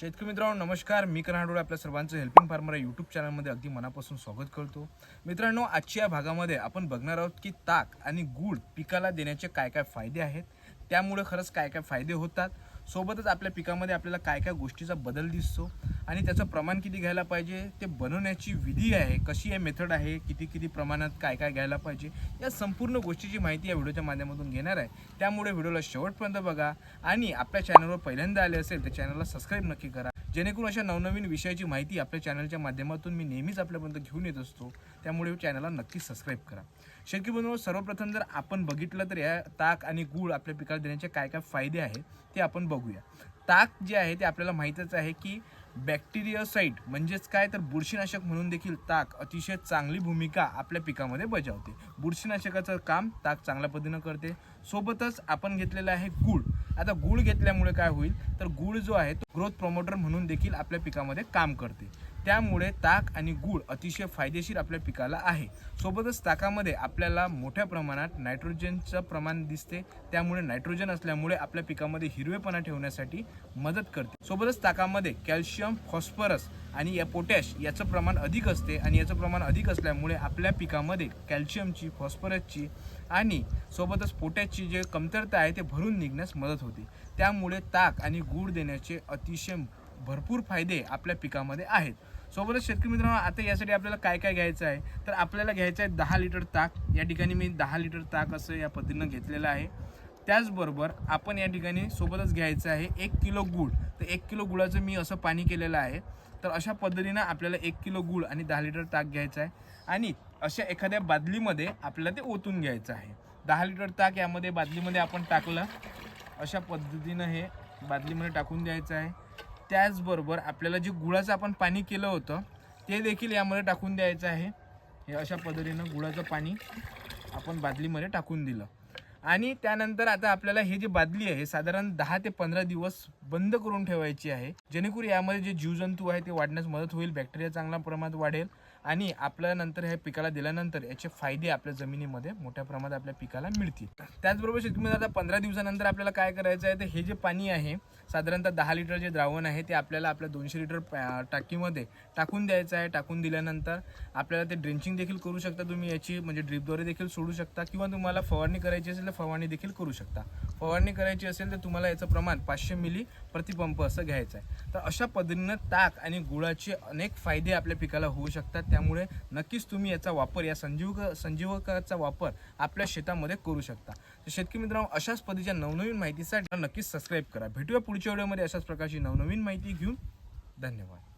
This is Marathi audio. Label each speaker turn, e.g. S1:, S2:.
S1: शेतकरी मित्रांनो नमस्कार. मी कन्हाडोळे आपल्या सर्वांचं हेल्पिंग फार्मर या यूट्यूब चॅनलमध्ये अगदी मनापासून स्वागत करतो. मित्रांनो आजच्या या भागामध्ये आपण बघणार आहोत की ताक आणि गूळ पिकाला देण्याचे काय काय फायदे आहेत. त्यामुळे खरंच काय काय फायदे होतात? सोबतच आपल्या पिकामध्ये आपल्याला काय काय गोष्टीचा बदल दिसतो आणि त्याचं प्रमाण किती घ्यायला पाहिजे ते बनवण्याची विधी आहे कशी आहे मेथड आहे किती किती प्रमाणात काय काय घ्यायला पाहिजे या संपूर्ण गोष्टीची माहिती या व्हिडिओच्या माध्यमातून घेणार आहे. त्यामुळे व्हिडिओला शेवटपर्यंत बघा आणि आपल्या चॅनलवर पहिल्यांदा आले असेल तर चॅनलला सबस्क्राईब नक्की करा. जेणेकरून अशा नवनवीन विषयाची माहिती आपल्या चॅनलच्या माध्यमातून मी नेहमीच आपल्यापर्यंत घेऊन येत असतो. त्यामुळे चॅनलला नक्की सबस्क्राईब करा. शेतकरी बंधूंनो, सर्वप्रथम जर आपण बघितलं तर या ताक आणि गूळ आपल्या पिकाला देण्याचे काय काय फायदे आहेत ते आपण बघूया. ताक जे आहे ते आपल्याला माहीतच आहे की बॅक्टेरियासाईट म्हणजेच काय? तर बुरशीनाशक म्हणून देखील ताक अतिशय चांगली भूमिका आपल्या पिकामध्ये बजावते. बुरशीनाशकाचं काम ताक चांगल्या पद्धतीनं करते. सोबतच आपण घेतलेलं आहे गूळ. आता गूळ घेतल्यामुळे काय होईल? तर गूळ जो आहे तो ग्रोथ प्रमोटर म्हणून देखील आपल्या पिकामध्ये काम करते. त्यामुळे ताक आणि गूळ अतिशय फायदेशीर आपल्या पिकाला आहे. सोबतच ताकामध्ये आपल्याला मोठ्या प्रमाणात नायट्रोजनचं प्रमाण दिसते. त्यामुळे नायट्रोजन असल्यामुळे आपल्या पिकामध्ये हिरवेपणा ठेवण्यासाठी मदत करते. सोबतच ताकामध्ये कॅल्शियम फॉस्फरस आणि या पोटॅश याचं प्रमाण अधिक असते आणि याचं प्रमाण अधिक असल्यामुळे आपल्या पिकामध्ये कॅल्शियमची फॉस्फरसची आणि सोबतच पोटॅशची जे कमतरता आहे ते भरून निघण्यास मदत होते. त्यामुळे ताक आणि गूळ देण्याचे अतिशय भरपूर फायदे आपल्या पिकामध्ये आहेत. सोबतच शेतकरी मित्रांनो आता यासाठी आपल्याला काय काय घ्यायचं आहे? तर आपल्याला घ्यायचं आहे दहा लिटर ताक. या ठिकाणी मी दहा लिटर ताक असं या पद्धतीनं घेतलेलं आहे. त्याचबरोबर आपण या ठिकाणी सोबतच घ्यायचं आहे एक किलो गूळ. तर एक किलो गुळाचं मी असं पाणी केलेलं आहे. तर अशा पद्धतीनं आपल्याला एक किलो गूळ आणि दहा लिटर ताक घ्यायचं आहे. आणि अशा एखाद्या बादलीमध्ये आपल्याला ते ओतून घ्यायचं आहे. दहा लिटर ताक यामध्ये बादलीमध्ये आपण टाकलं. अशा पद्धतीनं हे बादलीमध्ये टाकून द्यायचं आहे. त्याचबरोबर आपल्याला जे गुळाचं आपण पाणी केलं होतं ते देखील यामध्ये टाकून द्यायचं आहे. हे अशा पद्धतीनं गुळाचं पाणी आपण बादलीमध्ये टाकून दिलं. आणि त्यानंतर आता आपल्याला हे जे बादली आहे साधारण दहा ते पंधरा दिवस बंद करून ठेवायची आहे. जेणेकरून यामध्ये जे जीवजंतू आहे ते वाढण्यास मदत होईल बॅक्टेरिया चांगल्या प्रमाणात वाढेल आणि आपल्याला नंतर हे पिकाला दिल्यानंतर याचे फायदे आपल्या जमिनीमध्ये मोठ्या प्रमाणात आपल्या पिकाला मिळतील. त्याचबरोबर शेतकरी आता पंधरा दिवसानंतर आपल्याला काय करायचं आहे तर हे जे पाणी आहे साधारणतः दहा लिटर जे द्रावण आहे ते आपल्याला आपल्या दोनशे लिटर टाकीमध्ये टाकून द्यायचं आहे. टाकून दिल्यानंतर आपल्याला ते ड्रिंचिंग देखील करू शकता तुम्ही याची म्हणजे ड्रीपद्वारे देखील सोडू शकता किंवा तुम्हाला फवारणी करायची असेल तर फवारणी देखील करू शकता. फवारणी करायची असेल तर तुम्हाला याचं प्रमाण पाचशे मिली प्रतिपंप असं घ्यायचं आहे. तर अशा पद्धतीनं ताक आणि गुळाचे अनेक फायदे आपल्या पिकाला होऊ शकतात. त्यामुळे नक्कीच तुम्ही याचा वापर या संजीवक संजीवकाचा वापर आपल्या शेतामध्ये करू शकता. तर शेतकरी मित्रांनो अशाच पद्धतीच्या नवनवीन माहितीसाठी नक्कीच सबस्क्राईब करा. भेटूया पुढच्या व्हिडिओमध्ये अशाच प्रकारची नवनवीन माहिती घेऊन. धन्यवाद.